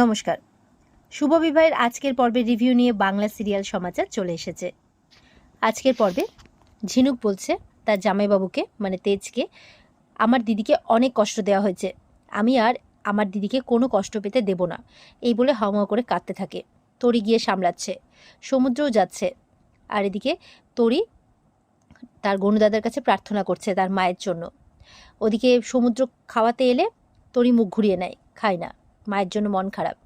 নমস্কার। শুভ বিবাহের আজকের পর্বে রিভিউ নিয়ে বাংলা সিরিয়াল সমাচার চলে এসেছে। আজকের পর্বে ঝিনুক বলছে তার জামাইবাবুকে মানে তেজকে, আমার দিদিকে অনেক কষ্ট দেওয়া হয়েছে। আমি আর আমার দিদিকে কোনো কষ্ট পেতে দেব না। এই বলে হাওয়া করে কাঁদতে থাকে। তরি গিয়ে সামলাচ্ছে। সমুদ্রও যাচ্ছে। আর এদিকে তরি তার গনুদাদার কাছে প্রার্থনা করছে তার মায়ের জন্য। ওদিকে সমুদ্র খাওয়াতে এলে তরি মুখ ঘুরিয়ে নেয়, খায় না। মায়ের জন্য মন খারাপ।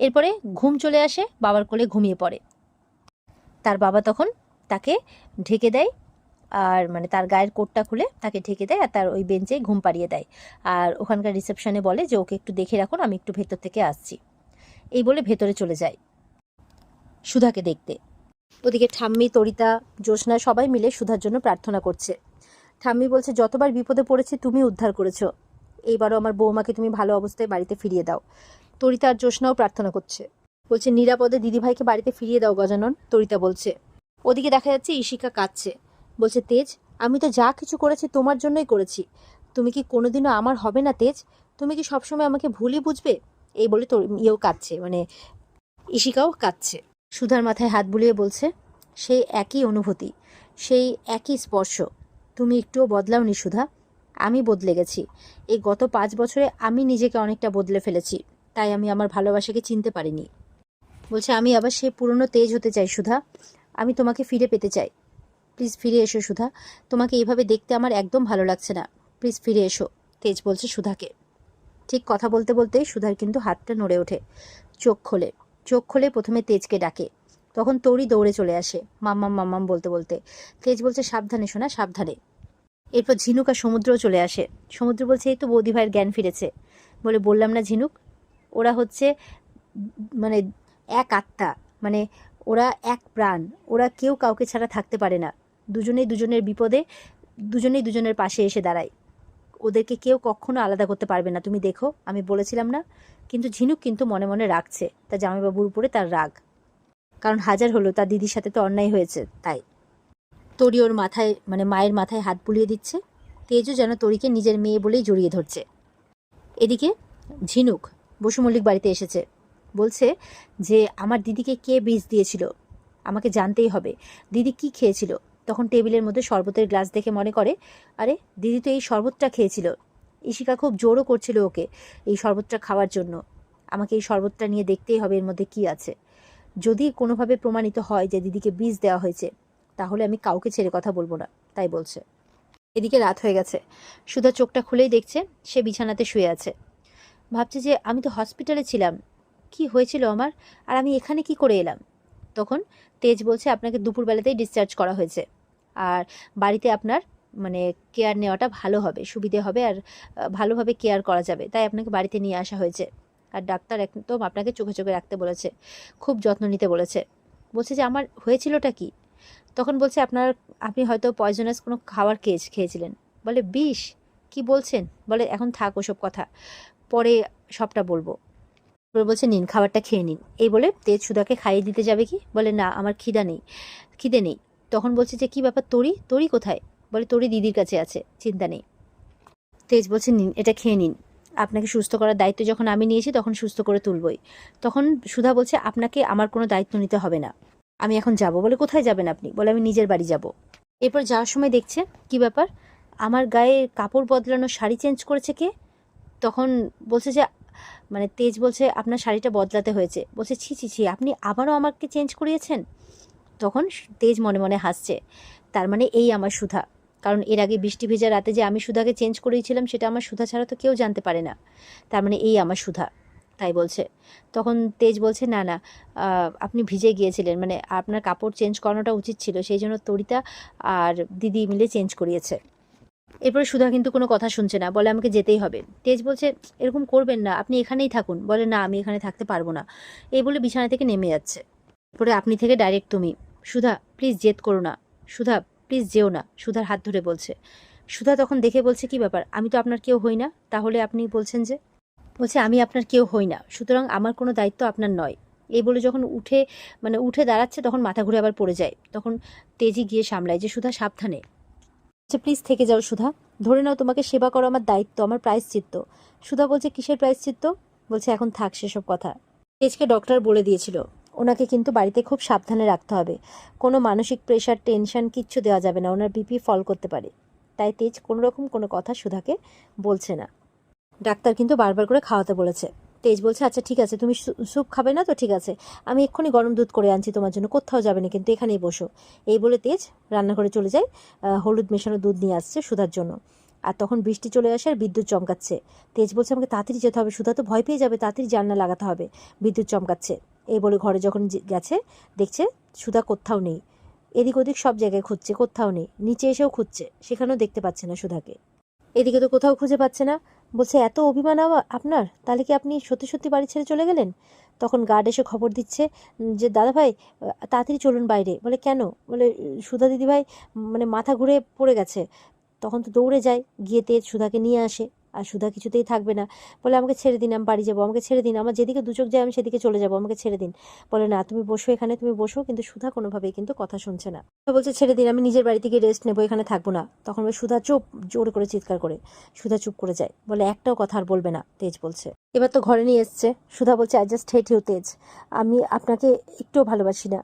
এরপরে ঘুম চলে আসে, বাবার কোলে ঘুমিয়ে পড়ে। তার বাবা তখন তাকে ঢেকে দেয়, আর মানে তার গায়ের কোটটা খুলে তাকে ঢেকে দেয়, আর তার ওই বেঞ্চে ঘুম পাড়িয়ে দেয়। আর ওখানকার রিসেপশনে বলে যে, ওকে একটু দেখে রাখুন, আমি একটু ভেতর থেকে আসছি। এই বলে ভেতরে চলে যায় সুধাকে দেখতে। ওদিকে ঠাম্মি, তরিতা, জ্যোৎস্না সবাই মিলে সুধার জন্য প্রার্থনা করছে। ঠাম্মি বলছে, যতবার বিপদে পড়েছে তুমি উদ্ধার করেছ। এইবারও আমার বৌমাকে তুমি ভালো অবস্থায় বাড়িতে ফিরিয়ে দাও। তরিতা আর জ্যোৎস্নাও প্রার্থনা করছে। বলছে, নিরাপদে দিদিভাইকে বাড়িতে ফিরিয়ে দাও, গজানন, তরিতা বলছে। ওদিকে দেখা যাচ্ছে ইশিকা কাঁদছে। বলছে, তেজ, আমি তো যা কিছু করেছি তোমার জন্যই করেছি। তুমি কি কোনোদিনও আমার হবে না, তেজ? তুমি কি সবসময় আমাকে ভুলই বুঝবে? এই বলে তোর, ইয়েও কাঁদছে মানে ইশিকাও কাঁদছে। সুধার মাথায় হাত বুলিয়ে বলছে, সেই একই অনুভূতি, সেই একই স্পর্শ। তুমি একটুও বদলাওনি সুধা। আমি বদলে গেছি। এই গত পাঁচ বছরে আমি নিজেকে অনেকটা বদলে ফেলেছি, তাই আমি আমার ভালোবাসাকে চিনতে পারিনি। বলছে, আমি আবার সেই পুরনো তেজ হতে চাই, সুধা। আমি তোমাকে ফিরে পেতে চাই। প্লিজ ফিরে এসো, সুধা। তোমাকে এইভাবে দেখতে আমার একদম ভালো লাগছে না। প্লিজ ফিরে এসো। তেজ বলছে সুধাকে। ঠিক কথা বলতে বলতেই সুধার কিন্তু হাতটা নড়ে ওঠে। চোখ খোলে। চোখ খোলে প্রথমে তেজকে ডাকে। তখন তোরই দৌড়ে চলে আসে। মাম্মাম মাম্মাম বলতে বলতে। তেজ বলছে, সাবধানে শোনা সাবধানে। এরপর ঝিনুক আর সমুদ্রও চলে আসে। সমুদ্র বলছে, এই তো বৌদি ভাইয়ের জ্ঞান ফিরেছে। বলে, বললাম না ঝিনুক, ওরা হচ্ছে মানে এক আত্মা মানে ওরা এক প্রাণ, ওরা কেউ কাউকে ছাড়া থাকতে পারে না। দুজনেই দুজনের বিপদে, দুজনেই দুজনের পাশে এসে দাঁড়ায়। ওদেরকে কেউ কখনো আলাদা করতে পারবে না। তুমি দেখো, আমি বলেছিলাম না, কিন্তু ঝিনুক কিন্তু মনে মনে রাখছে তার জামাইবাবুর উপরে তার রাগ। কারণ হাজার হলো, তার দিদির সাথে তো অন্যায় হয়েছে, তাই। তরি ওর মাথায় মানে মায়ের মাথায় হাত বুলিয়ে দিচ্ছে। তেজও যেন তরিকে নিজের মেয়ে বলেই জড়িয়ে ধরছে। এদিকে ঝিনুক বসু মল্লিক বাড়িতে এসেছে। বলছে যে, আমার দিদিকে কে বীজ দিয়েছিল? আমাকে জানতেই হবে। দিদি কি খেয়েছিল? তখন টেবিলের মধ্যে শরবতের গ্লাস দেখে মনে করে, আরে, দিদি তো এই শরবতটা খেয়েছিল। ইশিকা খুব জোরও করছিল ওকে এই শরবতটা খাওয়ার জন্য। আমাকে এই শরবতটা নিয়ে দেখতেই হবে এর মধ্যে কি আছে। যদি কোনোভাবে প্রমাণিত হয় যে দিদিকে বীজ দেওয়া হয়েছে তাহলে আমি কাউকে ছেড়ে কথা বলব না, তাই বলছে। এদিকে রাত হয়ে গেছে। সুধা চোখটা খুলেই দেখছে, সে বিছানাতে শুয়ে আছে। ভাবছে যে আমি তো হসপিটালে ছিলাম, কি হয়েছিল আমার, আর আমি এখানে কি করে এলাম? তখন তেজ বলছে, আপনাকে দুপুরবেলাতেই ডিসচার্জ করা হয়েছে। আর বাড়িতে আপনার মানে কেয়ার নেওয়াটা ভালো হবে, সুবিধে হবে, আর ভালোভাবে কেয়ার করা যাবে। তাই আপনাকে বাড়িতে নিয়ে আসা হয়েছে। আর ডাক্তার একদম আপনাকে চোখে চোখে রাখতে বলেছে। খুব যত্ন নিতে বলেছে। বলছে যে, আমার হয়েছিলটা কি? তখন বলছে, আপনার, আপনি হয়তো পয়জনাস কোনো খাবার খেয়ে, খেয়েছিলেন। বলে, বিষ? কি বলছেন? বলে, এখন থাক ওসব কথা, পরে সবটা বলব। বলছে, নিন, খাবারটা খেয়ে নিন। এই বলে তেজ সুধাকে খাইয়ে দিতে যাবে কি? বলে, না, আমার খিদা নেই, খিদে নেই। তখন বলছে যে, কি ব্যাপার তরি? তরি কোথায়? বলে, তরি দিদির কাছে আছে, চিন্তা নেই। তেজ বলছে, নিন, এটা খেয়ে নিন। আপনাকে সুস্থ করার দায়িত্ব যখন আমি নিয়েছি, তখন সুস্থ করে তুলবই। তখন সুধা বলছে, আপনাকে আমার কোনো দায়িত্ব নিতে হবে না। আমি এখন যাব বলে কোথায় যাবেন আপনি? বলে আমি নিজের বাড়ি যাব। এরপর যাওয়ার সময় দেখছে, কি ব্যাপার? আমার গায়ে কাপড় বদলানো শাড়ি চেঞ্জ করেছে কে? তখন বলছে যে মানে তেজ বলছে, আপনার শাড়িটা বদলাতে হয়েছে। বলছে, ছি ছি ছি, আপনি আবারও আমাকে চেঞ্জ করিয়েছেন? তখন তেজ মনে মনে হাসছে, তার মানে এই আমার সুধা। কারণ এর আগে বৃষ্টি ভেজা রাতে যে আমি সুধাকে চেঞ্জ করিয়েছিলাম, সেটা আমার সুধা ছাড়া তো কেউ জানতে পারে না। তার মানে এই আমার সুধা। তাই বলছে। তখন তেজ বলছে, না না আপনি ভিজে গিয়েছিলেন। মানে আপনার কাপড় চেঞ্জ করানোটা উচিত ছিল, সেই জন্য তরিতা আর দিদি মিলে চেঞ্জ করিয়েছে। এরপরে সুধা কিন্তু কোনো কথা শুনছে না, বলে, আমাকে যেতেই হবে। তেজ বলছে, এরকম করবেন না, আপনি এখানেই থাকুন। বলে, না, আমি এখানে থাকতে পারব না। এই বলে বিছানা থেকে নেমে যাচ্ছে। পরে আপনি থেকে ডাইরেক্ট তুমি। সুধা, প্লিজ জেদ করো না। সুধা, প্লিজ যেও না। সুধার হাত ধরে বলছে। সুধা তখন দেখে বলছে, কি ব্যাপার? আমি তো আপনার কেউ হই না। তাহলে আপনি বলছেন যে বলছে, আমি আপনার কেউ হই না, সুতরাং আমার কোনো দায়িত্ব আপনার নয়। এই বলে যখন উঠে মানে উঠে দাঁড়াচ্ছে, তখন মাথা ঘুরে আবার পড়ে যায়। তখন তেজি গিয়ে সামলায় যে, সুধা, সাবধানে। আচ্ছা প্লিজ থেকে যাও, সুধা। ধরে নাও, তোমাকে সেবা করো, আমার দায়িত্ব, আমার প্রায়শ্চিত্ত। সুধা বলছে, কিসের প্রায়শ্চিত্ত? বলছে, এখন থাক সেসব কথা। তেজকে ডক্টর বলে দিয়েছিল, ওনাকে কিন্তু বাড়িতে খুব সাবধানে রাখতে হবে। কোনো মানসিক প্রেশার টেনশন কিচ্ছু দেওয়া যাবে না, ওনার বিপি ফল করতে পারে। তাই তেজ কোনো রকম কোনো কথা সুধাকে বলছে না। ডাক্তার কিন্তু বারবার করে খাওয়াতে বলেছে। তেজ বলছে আচ্ছা ঠিক আছে, তুমি স্যুপ খাবে না তো? ঠিক আছে। আমি এক্ষুনি গরম দুধ করে আনছি তোমার জন্য, কোথাও যাবে না, কিন্তু এখানেই বসো। এই বলে তেজ রান্নাঘরে চলে যায় হলুদ মেশানো দুধ নিয়ে আসছে সুধার জন্য। আর তখন বৃষ্টি চলে আসে আর বিদ্যুৎ চমকাচ্ছে। তেজ বলছে, আমাকে তাড়াতাড়ি যেতে হবে, সুধা তো ভয় পেয়ে যাবে, তাড়াতাড়ি জানলা লাগাতে হবে। বিদ্যুৎ চমকাচ্ছে। এই বলে ঘরে যখন গেছে, দেখছে সুধা কোথাও নেই। এদিক ওদিক সব জায়গায় খুঁজছে, কোথাও নেই। নিচে এসেও খুঁজছে, সেখানেও দেখতে পাচ্ছে না সুধাকে। এদিকে তো কোথাও খুঁজে পাচ্ছে না। বলছে, এত অভিমান আপনার? তাহলে কি আপনি সত্যি সত্যি বাড়ি ছেড়ে চলে গেলেন? তখন গার্ড এসে খবর দিচ্ছে যে, দাদা ভাই, তাড়াতাড়ি চলুন বাইরে। বলে, কেন? বলে, সুধা দিদিভাই মানে মাথা ঘুরে পড়ে গেছে। তখন তো দৌড়ে যায়, গিয়ে তেজ সুধাকে নিয়ে আসে। আর সুধা কিছুতেই থাকবে না। বলে, আমাকে ছেড়ে দিন, আমি বাড়ি যাব। আমাকে ছেড়ে দিন। আমার যেদিকে দুচোখ যায়, আমি সেদিকে চলে যাব। আমাকে ছেড়ে দিন। বলে, না, তুমি বসো এখানে, তুমি বসো। কিন্তু সুধা কোনোভাবেই কিন্তু কথা শুনছে না। বলছে, ছেড়ে দিন, আমি নিজের বাড়ি থেকে রেস্ট নেব, এখানে থাকব না। তখন সুধা চুপ, জোর করে চিৎকার করে। সুধা চুপ করে যায়। বলে, একটাও কথা আর বলবে না, তেজ বলছে। এবার তো ঘরে নিয়ে এসছে। সুধা বলছে আই জাস্ট হেট ইউ তেজ। আমি আপনাকে একটুও ভালোবাসি না।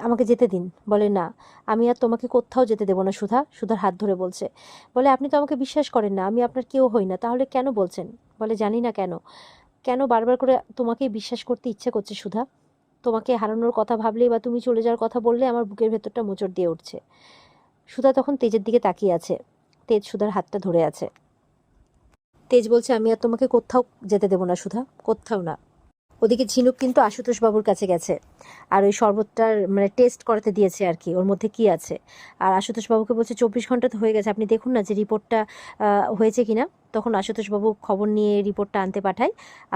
আমাকে যেতে দিন। বলে, না, আমি আর তোমাকে কোথাও যেতে দেবো না, সুধা। সুধার হাত ধরে বলছে। বলে, আপনি তো আমাকে বিশ্বাস করেন না, আমি আপনার কেউ হই না, তাহলে কেন বলছেন? বলে, জানি না কেন। কেন বারবার করে তোমাকেই বিশ্বাস করতে ইচ্ছে করছে, সুধা? তোমাকে হারানোর কথা ভাবলেই বা তুমি চলে যাওয়ার কথা বললে আমার বুকের ভেতরটা মোচড় দিয়ে উঠছে। সুধা তখন তেজের দিকে তাকিয়ে আছে। তেজ সুধার হাতটা ধরে আছে। তেজ বলছে, আমি আর তোমাকে কোথাও যেতে দেবো না, সুধা, কোথাও না। ওদিকে ঝিনুক কিন্তু আশুতোষ বাবুর কাছে গেছে। আর ওই শরবতটার মানে টেস্ট করাতে দিয়েছে আর কি, ওর মধ্যে কি আছে? আর আশুতোষ বাবুকে বলছে, চব্বিশ ঘণ্টা তো হয়ে গেছে, আপনি দেখুন না যে রিপোর্টটা হয়েছে কিনা? তখন আশুতোষ বাবু খবর নিয়ে রিপোর্টটা আনতে পাঠায়,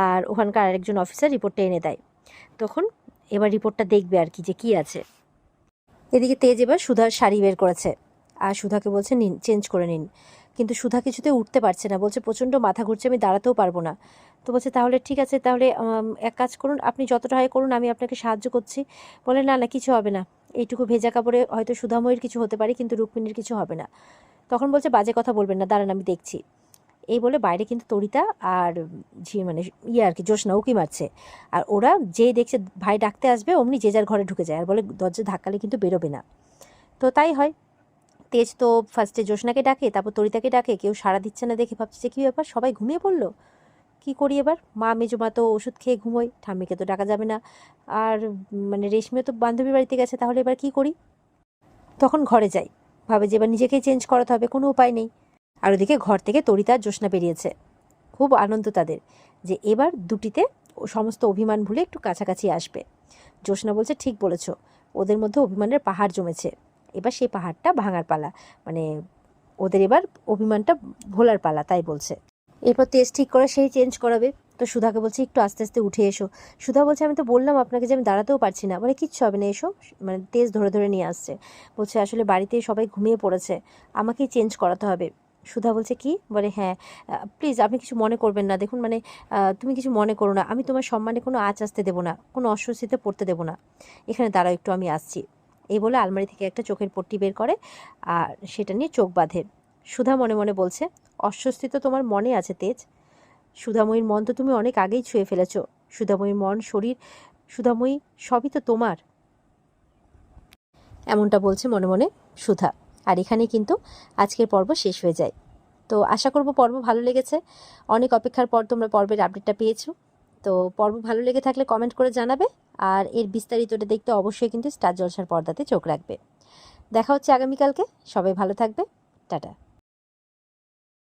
আর ওখানকার আরেকজন অফিসার রিপোর্টটা এনে দেয়। তখন এবার রিপোর্টটা দেখবে আর কি যে কি আছে। এদিকে তেজ এবার সুধার শাড়ি বের করেছে, আর সুধাকে বলছে, নিন, চেঞ্জ করে নিন। কিন্তু সুধা কিছুতে উঠতে পারছে না। বলছে, প্রচণ্ড মাথা ঘুরছে, আমি দাঁড়াতেও পারব না। তো বলছে, তাহলে ঠিক আছে, তাহলে এক কাজ করুন, আপনি যতটা হয় করুন, আমি আপনাকে সাহায্য করছি। বলে, না না, কিছু হবে না। এইটুকু ভেজা কাপড়ে হয়তো সুধাময়ীর কিছু হতে পারে, কিন্তু রুক্মিণীর কিছু হবে না। তখন বলছে, বাজে কথা বলবেন না, দাঁড়ান, আমি দেখছি। এই বলে বাইরে কিন্তু তরিতা আর ঝি মানে ইয়ে আর কি জোসনা উকি মারছে। আর ওরা যেই দেখছে, ভাই ডাকতে আসবে, অমনি যে যার ঘরে ঢুকে যায়। আর বলে, দরজা ধাক্কালে কিন্তু বেরোবে না। তো তাই হয়। তেজ তো ফার্স্টে জোসনাকে ডাকে, তারপর তরিতাকে ডাকে, কেউ সাড়া দিচ্ছে না দেখে ভাবছে যে কী ব্যাপার, সবাই ঘুমিয়ে পড়ল। কি করি এবার? মা, মেজমা তো ওষুধ খেয়ে ঘুমোই ঠাম্মিকে তো ডাকা যাবে না। আর মানে রেশমিও তো বান্ধবী বাড়িতে গেছে, তাহলে এবার কি করি? তখন ঘরে যাই। ভাবে যে এবার নিজেকেই চেঞ্জ করাতে হবে, কোনো উপায় নেই। আর ওদিকে ঘর থেকে তরিতা জ্যোৎস্না বেরিয়েছে। খুব আনন্দ তাদের যে এবার দুটিতে সমস্ত অভিমান ভুলে একটু কাছাকাছি আসবে। জ্যোৎস্না বলছে, ঠিক বলেছ। ওদের মধ্যে অভিমানের পাহাড় জমেছে। এবার সেই পাহাড়টা ভাঙার পালা। মানে ওদের এবার অভিমানটা ভোলার পালা, তাই বলছে। এরপর তেজ ঠিক করে, সেই চেঞ্জ করাবে। তো সুধাকে বলছে, একটু আস্তে আস্তে উঠে এসো। সুধা বলছে, আমি তো বললাম আপনাকে যে আমি দাঁড়াতেও পারছি না। মানে কিচ্ছু হবে না, এসো। মানে তেজ ধরে ধরে নিয়ে আসছে। বলছে, আসলে বাড়িতে সবাই ঘুমিয়ে পড়েছে। আমাকেই চেঞ্জ করাতে হবে। সুধা বলছে, কি? বলে হ্যাঁ। প্লিজ আপনি কিছু মনে করবেন না। দেখুন মানে তুমি কিছু মনে করো না। আমি তোমার সম্মানে কোনো আঁচ আসতে দেবো না। কোনো অস্বস্তিতে পড়তে দেবো না। এখানে দাঁড়াও, একটু আমি আসছি। এই বলে আলমারি থেকে একটা চোখের পট্টি বের করে আর সেটা নিয়ে চোখ বাঁধে। সুধা মনে মনে বলছে, অস্বস্তি তো তোমার মনে আছে তেজ। সুধাময়ীর মন তো তুমি অনেক আগেই ছুঁয়ে ফেলেছ। সুধাময়ীর মন, শরীর, সুধাময়ী সবই তো তোমার। এমনটা বলছে মনে মনে সুধা। আর এখানে কিন্তু আজকের পর্ব শেষ হয়ে যায়। তো আশা করব পর্ব ভালো লেগেছে। অনেক অপেক্ষার পর তোমরা পর্বের আপডেটটা পেয়েছ। তো পর্ব ভালো লেগে থাকলে কমেন্ট করে জানাবে। আর এর বিস্তারিতটা দেখতে অবশ্যই কিন্তু স্টার জলসার পর্দাতে চোখ রাখবে। দেখা হচ্ছে আগামীকালকে। সবাই ভালো থাকবে। টাটা।